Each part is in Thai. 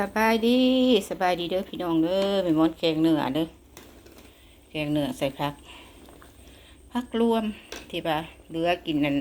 สบายดีสบายดีเด้อพี่น้องเด้อเป็นมอนแกงเนื้อเด้อแกงเนื้อใส่ผักผักรวมที่ว่าเหลือกินนั่น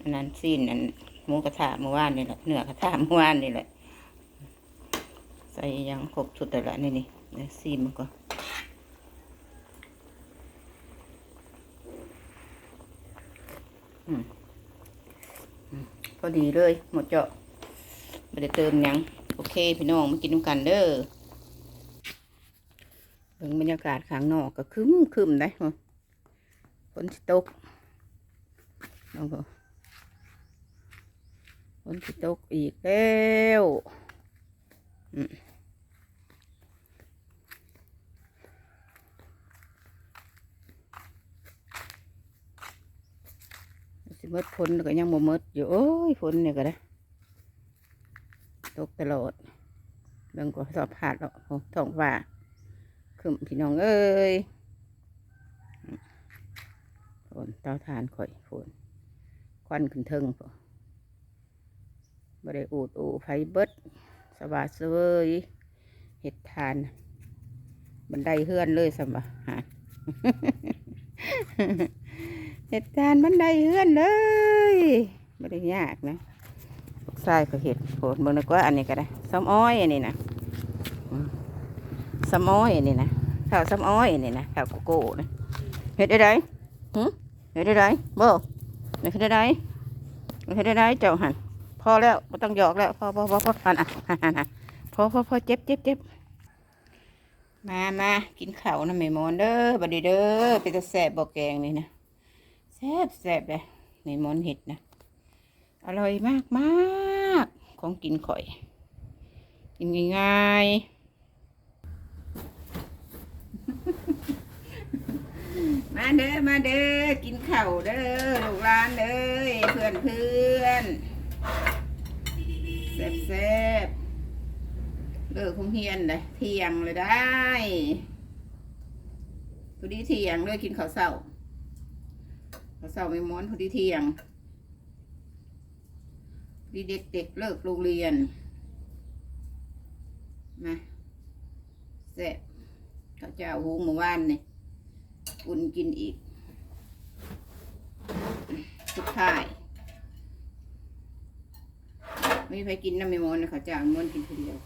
อันนั้นซีนนั่นหมูกระทะเมื่อวานนี่แหละเนื้อกระทะเมื่อวานนี่แหละ ใส่ยังครบสุดแต่ละนี่นี่เดี๋ยวซีนมันก่อนอืมอืมพอดีเลย หมดเจาะไม่ได้เติมยัง โอเค พี่น้องมากินน้ำกันเด้อเบิ่งบรรยากาศข้างนอกก็คึมคึมได้บ่ฝนตกน้องก็ฝนตกอีกแล้วอืมสิมดฝนก็ยังบ่มดอยู่โอ้ยฝนเนี่ยก็ได้ ตกตลอดเรื่องก็สอบผ่านแล้วโอ้ท้องว่าขึ้นพี่น้องเอ้ยฝนเตาทานข่อยฝนควันขึ้นเทิงพอบริอูดอูไฟเบิดสบายเสยเห็ดทาน บันไดเฮือนเลยสมบัหาเห็ดทานบันไดเฮือนเลยไม่ได้ยากนะ ลูกชายก็เห็ดโหดเบิ่งดีกว่าอันนี้ก็ได้ซ้ำอ้อยอันนี้นะซ้ำอ้อยอันนี้นะข้าวซ้ำอ้อยอันนี้นะข้าวโกโก้นะเห็ดได้ไดหึเห็ดได้ไดโบเห็ดได้ไดเห็ดได้ไดเจ้าหันพอแล้วไม่ต้องหยอกแล้วพอพอพอพอหันอะหันหันหันพอพอพอเจ็บเจ็บเจ็บมามากินข้าวนะแม่มอนเด้อบัดนี้เด้อเป็นตะแสบบอกแกงนี่นะแซบแซบเลยแม่มอนเห็ดนะอร่อยมากมาก ของกินข่อย กินง่ายๆ มาเด้อมาเด้อกินข้าวเด้อลูกหลานเด้อเพื่อนเพื่อนแซ่บแซ่บๆเลิกคงเฮียนเลยเที่ยงเลยได้พอดีเที่ยงเลยกินข้าวเช้าข้าวเช้าไม่ม้วนพอดีเที่ยง ดีเด็กๆเลิกโรงเรียนมาเสร็จข้าวเจ้าหุงเมื่านนี่อุ่นกินอีก สุดท้ายไม่มีใครกินน้ำไม่มอนนะข้าวเจ้ามอนกินคนเดียว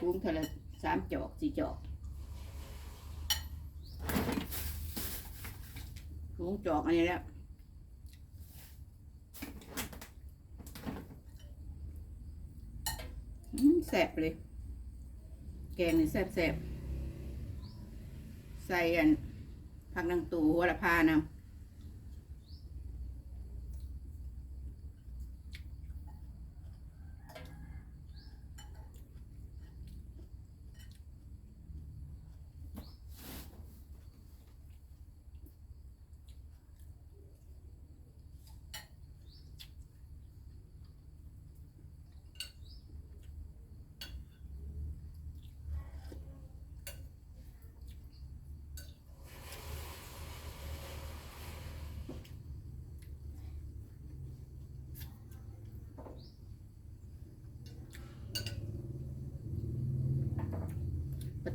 หุงเท่าละสามจอกสี่จอกหุงจอกอันนี้แล้ว อืมแสบเลย แกงนี่แสบแสบใส่อันผักนางตูหัวละพานำ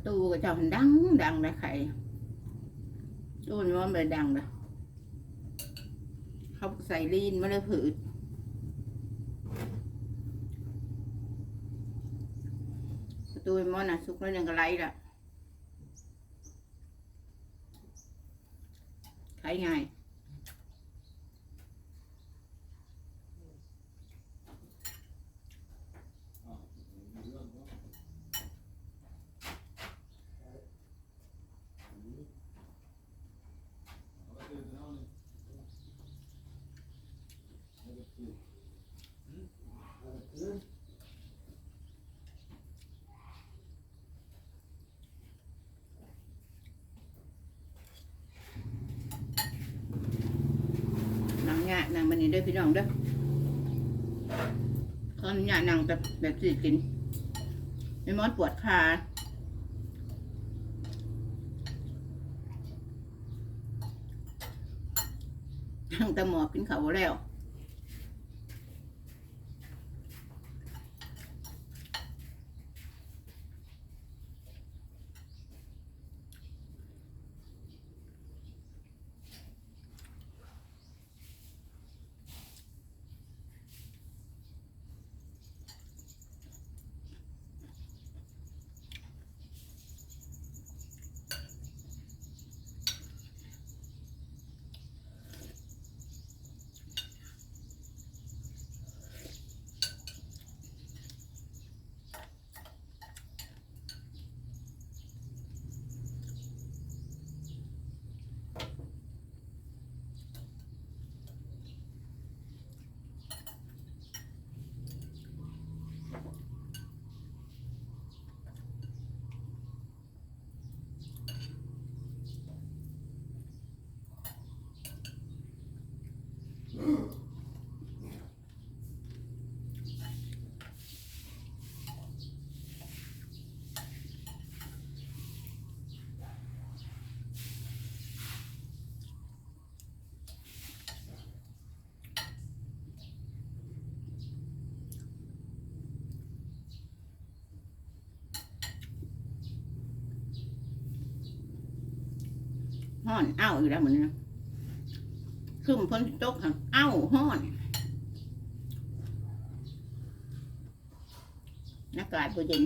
ตูก็เจ้ามันดังดังนะไข่ตู้มันมันเลยดังนะเขาใส่ลีนไม่เลยผืดตู้มอน่ะสุกแล้วยังก็ไรลละไขง่าย นางหยานางมันนี่เด้อพี่น้องเด้อขออนุญานางแบบแบบสิกินไม่มอนปวดขานั่งแต่หมอกินข้าวแล้ว ห้อนเอ้าอยู่แล้วเหมือนนะขึ้นพ้นตกหันเอ้าห้อนอากาศก็เย็น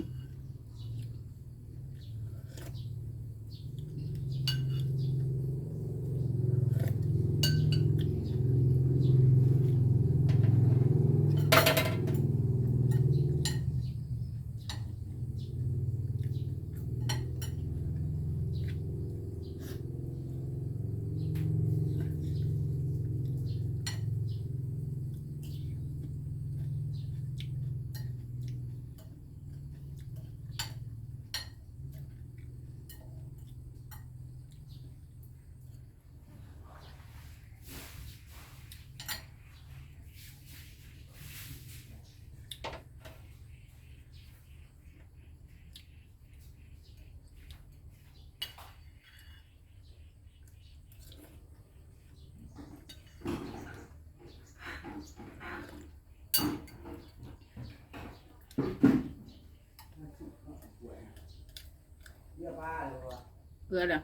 เยี่ยบ้าเลยวะเพื่ออะไร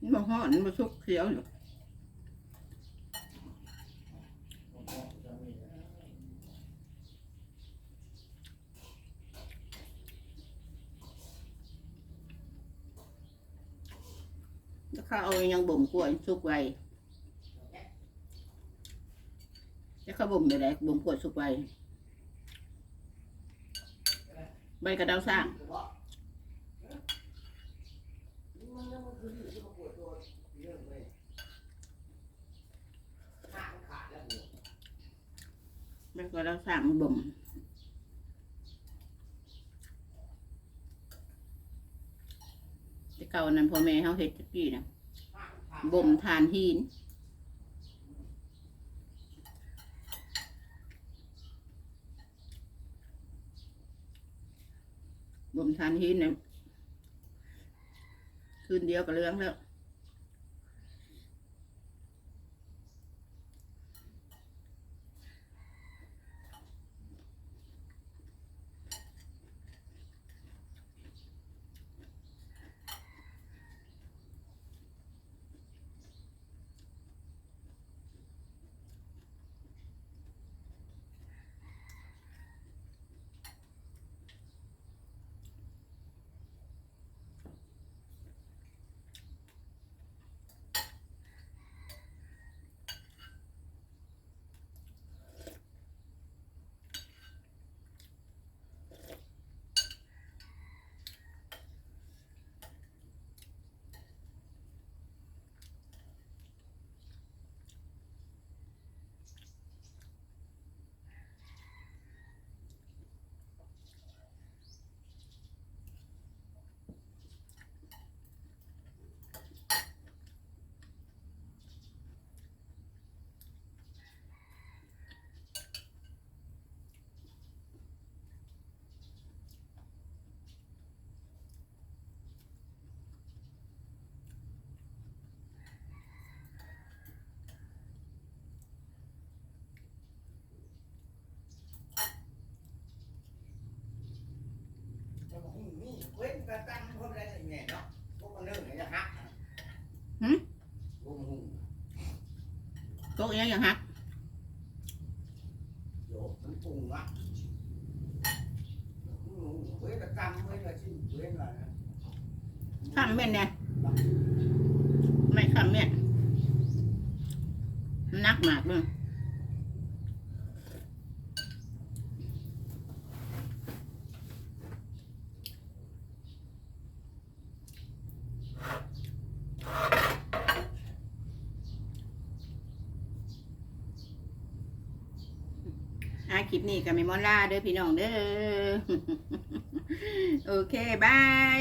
มันบ่ห้อนมันบ่สุก เขียวอยู่แล้วเขาเอายังบ่มกล้วยสุกไว้แล้วเขาบ่มไปไหนบ่มกล้วยสุกไวใบกระเดาสร้างมันยังมันคือที่เขาปวดตัวเรื่องใบกระเดาสร้างบ่มแต่เก่านั้นพ่อแม่เขาเฮ็ดจักกี้นะบ่มทานหิน บ่มทานหินเนี่ยคืนเดียวกับเรื่องแล้ว จะบอกนี่เว้นกระตังคนอะไรอย่างเงี้ยเนาะพวกมันเรื่องไหนจะหัก หึ วงหุ่ง โต๊ะยังยังฮัก โยกมันปรุงอะเว้นกระตังเว้นกระชิ้ นเว้นอะไรนะข้ามแม่นเนี่ยไม่ข้ามแม่นมันนักมากเลย ลิปนี้กับเมมอนล่าเด้อพี่น้องเด้อ โอเค บาย